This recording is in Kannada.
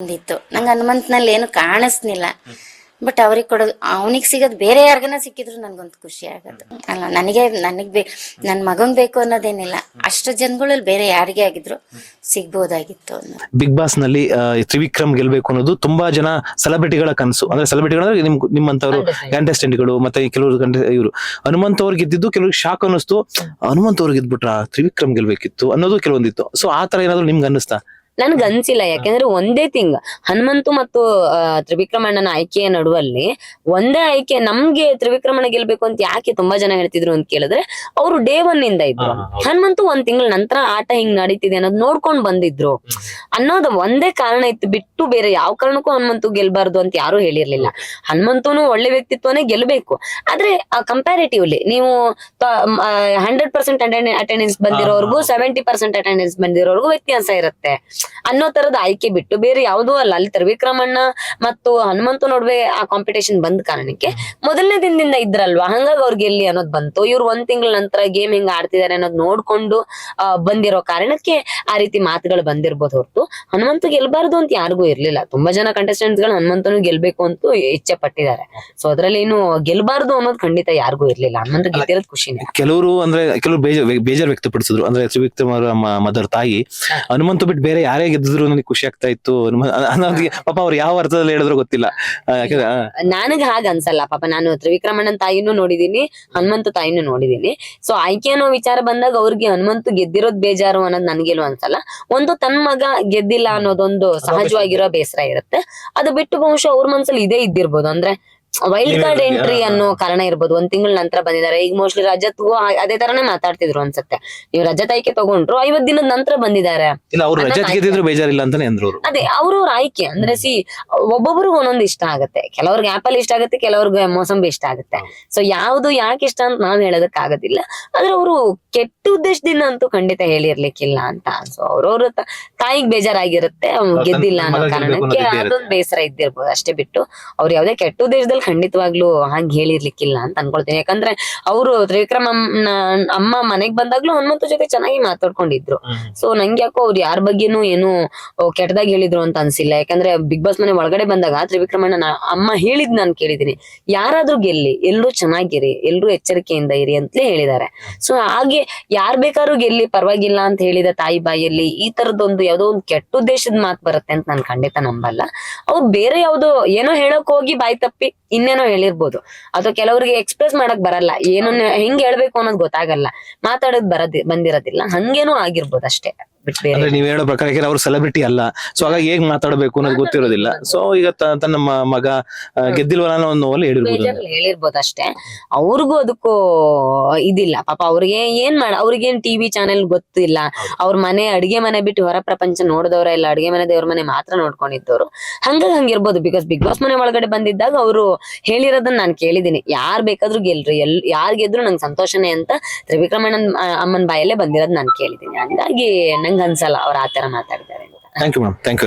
ಬಂದಿತ್ತು. ನಂಗೆ ಹನುಮಂತನಲ್ಲಿ ಏನು ಕಾಣಿಸ್ನಿಲ್ಲ. ಬಟ್ ಅವ್ರಿಗೆ ಕೊಡೋದು ಅವನಿಗೆ ಸಿಗೋದು ಬೇರೆ ಯಾರಿಗನ ಸಿಕ್ಕಿದ್ರು ನನ್ಗೊಂದು ಖುಷಿ ಆಗೋದು. ಅಲ್ಲ ನನಗೆ ನನಗೆ ಬೇ ನನ್ನ ಮಗನ್ ಬೇಕು ಅನ್ನೋದೇನಿಲ್ಲ. ಅಷ್ಟು ಜನಗಳಲ್ಲಿ ಬೇರೆ ಯಾರಿಗೆ ಆಗಿದ್ರು ಸಿಗ್ಬೋದಾಗಿತ್ತು ಅನ್ನೋ ಬಿಗ್ ಬಾಸ್ನಲ್ಲಿ ಆ, ತ್ರಿವಿಕ್ರಮ್ ಗೆಲ್ಬೇಕು ಅನ್ನೋದು ತುಂಬಾ ಜನ ಸೆಲೆಬ್ರಿಟಿಗಳ ಕನಸು. ಅಂದ್ರೆ ಸೆಲೆಬ್ರಿಟಿಗಳು ಅಂದ್ರೆ ನಿಮ್ ನಿಮ್ಮಂತವ್ರು ಕಂಟೆಸ್ಟೆಂಟ್ಗಳು ಮತ್ತೆ ಕೆಲವರು ಇವರು. ಹನುಮಂತ್ ಅವ್ರು ಗೆದ್ದಿದ್ದು ಕೆಲವ್ರಿಗೆ ಶಾಕ್ ಅನ್ನಿಸ್ತು. ಹನುಮಂತ್ ಅವ್ರು ಗೆದ್ಬಿಟ್ರ? ತ್ರಿವಿಕ್ರಮ್ ಗೆಲ್ಬೇಕಿತ್ತು ಅನ್ನೋದು ಕೆಲವೊಂದಿತ್ತು. ಸೊ ಆ ತರ ಏನಾದ್ರು ನಿಮ್ಗೆ ಅನ್ನಿಸ್ತಾ? ನನ್ಗೆ ಅನ್ಸಿಲ್ಲ ಯಾಕೆಂದ್ರೆ ಒಂದೇ ತಿಂಗ್ ಹನುಮಂತು ಮತ್ತು ತ್ರಿವಿಕ್ರಮಣ್ಣನ ಆಯ್ಕೆಯ ನಡುವಲ್ಲಿ ಒಂದೇ ಆಯ್ಕೆ ನಮ್ಗೆ ತ್ರಿವಿಕ್ರಮಣ ಗೆಲ್ಬೇಕು ಅಂತ ಯಾಕೆ ತುಂಬಾ ಜನ ಹೇಳ್ತಿದ್ರು ಅಂತ ಕೇಳಿದ್ರೆ ಅವರು ಡೇ ಒನ್ ಇಂದ ಇದ್ರು. ಹನುಮಂತು ಒಂದ್ ತಿಂಗಳ ನಂತರ ಆಟ ಹಿಂಗ್ ನಡೀತಿದೆ ಅನ್ನೋದು ನೋಡ್ಕೊಂಡ್ ಬಂದಿದ್ರು. ಅನ್ನೋದು ಒಂದೇ ಕಾರಣ ಇತ್ತು ಬಿಟ್ಟು ಬೇರೆ ಯಾವ ಕಾರಣಕ್ಕೂ ಹನುಮಂತು ಗೆಲ್ಬಾರ್ದು ಅಂತ ಯಾರು ಹೇಳಿರ್ಲಿಲ್ಲ. ಹನುಮಂತುನು ಒಳ್ಳೆ ವ್ಯಕ್ತಿತ್ವನೇ ಗೆಲ್ಬೇಕು. ಆದ್ರೆ ಕಂಪ್ಯಾರಿಟಿವ್ಲಿ ನೀವು ಹಂಡ್ರೆಡ್ ಪರ್ಸೆಂಟ್ ಅಟೆಂಡೆನ್ಸ್ ಬಂದಿರೋರ್ಗು ಸೆವೆಂಟಿ ಪರ್ಸೆಂಟ್ ಅಟೆಂಡೆನ್ಸ್ ಬಂದಿರೋರ್ಗು ವ್ಯತ್ಯಾಸ ಇರುತ್ತೆ. ಅನ್ನೋ ತರದ ಆಯ್ಕೆ ಬಿಟ್ಟು ಬೇರೆ ಯಾವುದೂ ಅಲ್ಲ. ಅಲ್ಲಿ ತ್ರಿವಿಕ್ರಮಣ್ಣ ಮತ್ತು ಹನುಮಂತು ನಡುವೆ ಆ ಕಾಂಪಿಟೇಷನ್ ಬಂದ ಕಾರಣಕ್ಕೆ ಮೊದಲನೇ ದಿನದಿಂದ ಇದ್ರಲ್ವಾ? ಹಂಗಾಗಿ ಅವ್ರಿಗೆ ಎಲ್ಲಿ ಅನ್ನೋದು ಬಂತು. ಇವ್ರು ಒಂದ್ ತಿಂಗಳ ನಂತರ ಗೇಮ್ ಹೆಂಗ್ ಆಡ್ತಿದ್ದಾರೆ ಅನ್ನೋದು ನೋಡ್ಕೊಂಡು ಬಂದಿರೋ ಕಾರಣಕ್ಕೆ ಆ ರೀತಿ ಮಾತುಗಳು ಬಂದಿರ್ಬೋದು ಹೊರತು. ಹನುಮಂತು ಗೆಲ್ಬಾರ್ದು ಅಂತ ಯಾರಿಗೂ ಇರ್ಲಿಲ್ಲ. ತುಂಬಾ ಜನ ಕಂಟೆಸ್ಟೆಂಟ್ಸ್ಗಳು ಹನುಮಂತನು ಗೆಲ್ಬೇಕು ಅಂತ ಇಚ್ಛೆ ಪಟ್ಟಿದ್ದಾರೆ ಸೊ ಅದ್ರಲ್ಲಿ ಏನು ಗೆಲ್ಬಾರ್ದು ಅನ್ನೋದು ಖಂಡಿತ ಯಾರಿಗೂ ಇರ್ಲಿಲ್ಲ. ಹನುಮಂತ ಗೆದ್ದಿರೋದು ಖುಷಿನೇ. ಕೆಲವರು ಅಂದ್ರೆ ಕೆಲವರು ಬೇಜಾರ್ ಬೇಜಾರ್ ವ್ಯಕ್ತಪಡಿಸಿದ್ರು. ಅಂದ್ರೆ ತ್ರಿವಿಕ್ರಮ್ ಅವರ ಮದರ್ ತಾಯಿ. ಹನುಮಂತ ಬಿಟ್ಟು ಬೇರೆ ಯಾರೇ ಗೆದ್ದಿದ್ರು ನನಗೆ ಖುಷಿ ಆಗ್ತಾ ಇತ್ತು. ಪಾಪ ಅವ್ರು ಯಾವ ಅರ್ಥದಲ್ಲಿ ಹೇಳಿದ್ರು ಗೊತ್ತಿಲ್ಲ. ನನಗೆ ಹಾಗ ಅನ್ಸಲ್ಲ. ಪಾಪ ನಾನು ತ್ರಿವಿಕ್ರಮಣ್ಣನ್ ತಾಯಿನೂ ನೋಡಿದೀನಿ ಹನುಮಂತ ತಾಯಿನೂ ನೋಡಿದೀನಿ ಸೊ ಆಯ್ಕೆ ಅನ್ನೋ ವಿಚಾರ ಬಂದಾಗ ಅವ್ರಿಗೆ ಹನುಮಂತ ಗೆದ್ದಿರೋದ್ ಬೇಜಾರು ಅನ್ನೋದು ನನ್ಗೇನು ಅನ್ಸಲ್ಲ. ಒಂದು ತನ್ ಮಗ ಗೆದ್ದಿಲ್ಲ ಅನ್ನೋದೊಂದು ಸಹಜವಾಗಿರೋ ಬೇಸರ ಇರುತ್ತೆ. ಅದು ಬಿಟ್ಟು ಬಹುಶಃ ಅವ್ರ ಮನ್ಸಲ್ಲಿ ಇದೇ ಇದ್ದಿರ್ಬೋದು. ಅಂದ್ರೆ ವೈಲ್ಡ್ ಕಾರ್ಡ್ ಎಂಟ್ರಿ ಅನ್ನೋ ಕಾರಣ ಇರ್ಬೋದು. ಒಂದ್ ತಿಂಗಳ ನಂತರ ಬಂದಿದ್ದಾರೆ. ಈಗ ಮೋಸ್ಟ್ಲಿ ರಜತ್ಗೂ ಅದೇ ತರನೇ ಮಾತಾಡ್ತಿದ್ರು ಅನ್ಸುತ್ತೆ. ನೀವು ರಜತ್ ಆಯ್ಕೆ ತಗೊಂಡ್ರು ಐವತ್ ದಿನದ ನಂತರ ಬಂದಿದ್ದಾರೆ. ಬೇಜಾರಿಲ್ಲ ಅಂತಾನೆ ಅಂದ್ರು ಅದೇ ಅವ್ರವ್ರ ಆಯ್ಕೆ. ಅಂದ್ರೆ ಸಿ ಒಬ್ಬೊಬ್ರು ಒಂದೊಂದು ಇಷ್ಟ ಆಗುತ್ತೆ. ಕೆಲವ್ರಿಗೆ ಆಪಲ್ ಇಷ್ಟ ಆಗುತ್ತೆ ಕೆಲವ್ರಿಗೆ ಮೋಸಂಬಿ ಇಷ್ಟ ಆಗುತ್ತೆ. ಸೊ ಯಾವ್ದು ಯಾಕೆ ಇಷ್ಟ ಅಂತ ನಾವ್ ಹೇಳೋದಕ್ ಆಗೋದಿಲ್ಲ ಆದ್ರೆ ಅವರು ಕೆಟ್ಟ ಉದ್ದೇಶದಿಂದ ಅಂತೂ ಖಂಡಿತ ಹೇಳಿರ್ಲಿಕ್ಕಿಲ್ಲ ಅಂತ. ಸೊ ಅವ್ರವ್ರ ತಾಯಿಗ್ ಬೇಜಾರಾಗಿರುತ್ತೆ. ಗೆದ್ದಿಲ್ಲ ಅನ್ನೋ ಕಾರಣಕ್ಕೆ ಅದೊಂದು ಬೇಸರ ಇದ್ದಿರ್ಬೋದು. ಅಷ್ಟೇ ಬಿಟ್ಟು ಅವ್ರು ಯಾವ್ದೇ ಕೆಟ್ಟ ಉದ್ದೇಶದಲ್ಲಿ ಖಂಡಿತವಾಗ್ಲೂ ಹಂಗ್ ಹೇಳಿರ್ಲಿಕ್ಕಿಲ್ಲ ಅಂತ ಅನ್ಕೊಳ್ತೀನಿ. ಯಾಕಂದ್ರೆ ಅವರು ತ್ರಿವಿಕ್ರಮ್ ಅಮ್ಮ ಮನೆಗ್ ಬಂದಾಗ್ಲೂ ಹನುಮಂತ ಜೊತೆ ಚೆನ್ನಾಗಿ ಮಾತಾಡ್ಕೊಂಡಿದ್ರು. ಸೊ ನಂಗೆ ಯಾಕೋ ಅವ್ರು ಯಾರ ಬಗ್ಗೆನೂ ಏನು ಕೆಟ್ಟದಾಗಿ ಹೇಳಿದ್ರು ಅಂತ ಅನ್ಸಿಲ್ಲ. ಯಾಕಂದ್ರೆ ಬಿಗ್ ಬಾಸ್ ಮನೆ ಒಳಗಡೆ ಬಂದಾಗ ತ್ರಿವಿಕ್ರಮಣ್ಣ ಅಮ್ಮ ಹೇಳಿದ್ ನಾನು ಕೇಳಿದೀನಿ ಯಾರಾದ್ರೂ ಗೆಲ್ಲಿ ಎಲ್ರು ಚೆನ್ನಾಗಿರಿ ಎಲ್ರೂ ಎಚ್ಚರಿಕೆಯಿಂದ ಇರಿ ಅಂತಲೇ ಹೇಳಿದ್ದಾರೆ. ಸೊ ಹಾಗೆ ಯಾರ್ ಬೇಕಾದ್ರೂ ಗೆಲ್ಲಿ ಪರವಾಗಿಲ್ಲ ಅಂತ ಹೇಳಿದ ತಾಯಿ ಬಾಯಲ್ಲಿ ಈ ತರದೊಂದು ಯಾವ್ದೋ ಒಂದು ಕೆಟ್ಟ ಉದ್ದೇಶದ ಮಾತು ಬರುತ್ತೆ ಅಂತ ನಾನು ಖಂಡಿತ ನಂಬಲ್ಲ. ಅವ್ರು ಬೇರೆ ಯಾವ್ದೋ ಏನೋ ಹೇಳಕ್ ಹೋಗಿ ಬಾಯಿ ತಪ್ಪಿ ಇನ್ನೇನೋ ಹೇಳಿರ್ಬೋದು. ಅಥವಾ ಕೆಲವರಿಗೆ ಎಕ್ಸ್ಪ್ರೆಸ್ ಮಾಡಕ್ ಬರಲ್ಲ. ಏನನ್ನ ಹೆಂಗ್ ಹೇಳ್ಬೇಕು ಅನ್ನೋದು ಗೊತ್ತಾಗಲ್ಲ. ಮಾತಾಡೋದ್ ಬರದ್ ಬಂದಿರೋದಿಲ್ಲ. ಹಂಗೇನೋ ಆಗಿರ್ಬೋದು ಅಷ್ಟೇ. ಅಂದ್ರೆ ನೀವ್ ಹೇಳೋ ಪ್ರಕಾರ ಯಾಕಂದ್ರೆ ಅವ್ರು ಸೆಲೆಬ್ರಿಟಿ ಅಲ್ಲ. ಸೊ ಹಾಗಾಗಿ ಹೇಗ್ ಮಾತಾಡಬೇಕು ಅನ್ನೋದು ಗೊತ್ತಿರೋದಿಲ್ಲ. ಸೊ ಈಗ ತ- ತನ್ನ ಮ- ಮಗ ಆ, ಗೆದ್ದಿಲ್ವಲ್ಲ ಅನ್ನೋ ಒಂದು ನೋವಲ್ಲಿ ಹೇಳಿರ್ಬೋದು ಬೇಜಾರಲ್ಲಿ ಹೇಳಿರ್ಬೋದು ಅಷ್ಟೇ. ಅವ್ರಿಗೂ ಅದಕ್ಕೂ ಇದಿಲ್ಲ. ಪಾಪ ಅವ್ರಿಗೆ ಏನ್ ಮಾಡ ಅವ್ರಿಗೇನ್ ಟಿವಿ ಚಾನೆಲ್ ಗೊತ್ತಿಲ್ಲ. ಅವ್ರ ಮನೆ ಅಡಿಗೆ ಮನೆ ಬಿಟ್ಟು ಹೊರ ಪ್ರಪಂಚ ನೋಡಿದವ್ರ ಇಲ್ಲ ಅಡಿಗೆ ಮನೆ ದೇವ್ರ ಮನೆ ಮಾತ್ರ ನೋಡ್ಕೊಂಡಿದ್ದವ್ರು. ಹಂಗಾಗಿ ಹಂಗಿರ್ಬೋದು. ಬಿಕಾಸ್ ಬಿಗ್ ಬಾಸ್ ಮನೆ ಒಳಗಡೆ ಬಂದಿದ್ದಾಗ ಅವರು ಹೇಳಿರೋದನ್ನ ನಾನು ಕೇಳಿದೀನಿ ಯಾರ್ ಬೇಕಾದ್ರೂ ಗೆಲ್ರಿ. ಎಲ್ ಯಾರ್ ಗೆದ್ರು ನಂಗೆ ಸಂತೋಷನೇ ಅಂತ ತ್ರಿವಿಕ್ರಮಣ್ಣನ್ ಆ, ಅಮ್ಮನ್ ಬಾಯಲ್ಲೇ ಬಂದಿರೋದ್ ನಾನು ಕೇಳಿದೀನಿ ಹಂಗಾಗಿ ನಂಗೆ ಅನ್ಸಲ್ಲ ಅವ್ರ ಆತರ ಮಾತಾಡ್ತಾರೆ ಅಂತ. Thank you ma'am thank you